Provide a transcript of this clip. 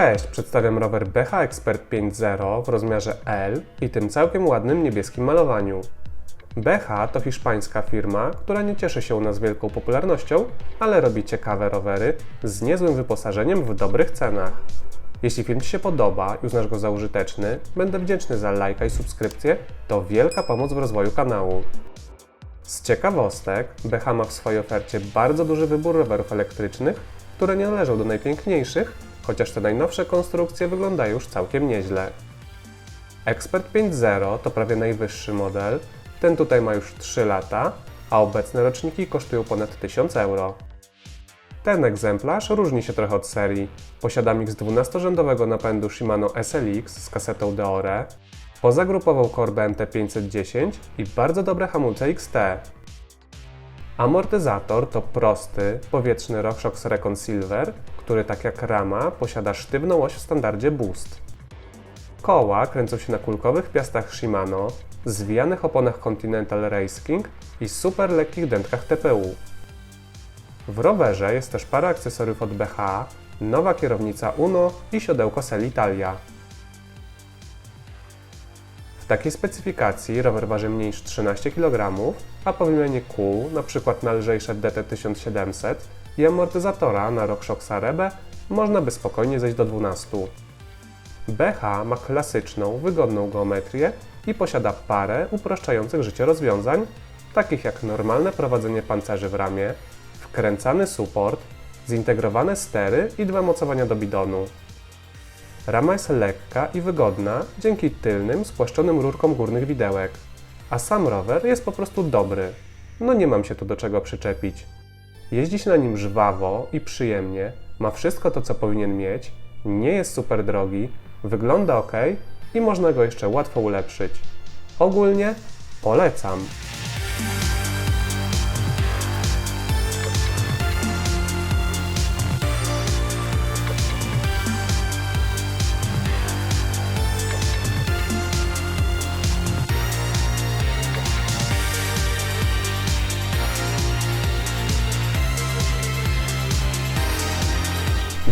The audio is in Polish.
Cześć, przedstawiam rower BH Expert 5.0 w rozmiarze L i tym całkiem ładnym niebieskim malowaniu. BH to hiszpańska firma, która nie cieszy się u nas wielką popularnością, ale robi ciekawe rowery z niezłym wyposażeniem w dobrych cenach. Jeśli film Ci się podoba i uznasz go za użyteczny, będę wdzięczny za lajka i subskrypcję, to wielka pomoc w rozwoju kanału. Z ciekawostek, BH ma w swojej ofercie bardzo duży wybór rowerów elektrycznych, które nie należą do najpiękniejszych, chociaż te najnowsze konstrukcje wyglądają już całkiem nieźle. Expert 5.0 to prawie najwyższy model, ten tutaj ma już 3 lata, a obecne roczniki kosztują ponad 1000 euro. Ten egzemplarz różni się trochę od serii. Posiada miks 12-rzędowego napędu Shimano SLX z kasetą Deore, pozagrupową korbę MT510 i bardzo dobre hamulce XT. Amortyzator to prosty, powietrzny RockShox Recon Silver, który tak jak rama posiada sztywną oś w standardzie Boost. Koła kręcą się na kulkowych piastach Shimano, zwijanych oponach Continental Race King i super lekkich dętkach TPU. W rowerze jest też parę akcesoriów od BH, nowa kierownica Uno i siodełko Sel Italia. Takiej specyfikacji rower waży mniej niż 13 kg, a po wymianie kół, np. na lżejsze DT1700 i amortyzatora na RockShoxa Rebe, można by spokojnie zejść do 12. BH ma klasyczną, wygodną geometrię i posiada parę upraszczających życie rozwiązań, takich jak normalne prowadzenie pancerzy w ramie, wkręcany suport, zintegrowane stery i dwa mocowania do bidonu. Rama jest lekka i wygodna dzięki tylnym, spłaszczonym rurkom górnych widełek, a sam rower jest po prostu dobry. No nie mam się tu do czego przyczepić. Jeździ się na nim żwawo i przyjemnie, ma wszystko to, co powinien mieć, nie jest super drogi, wygląda ok i można go jeszcze łatwo ulepszyć. Ogólnie polecam.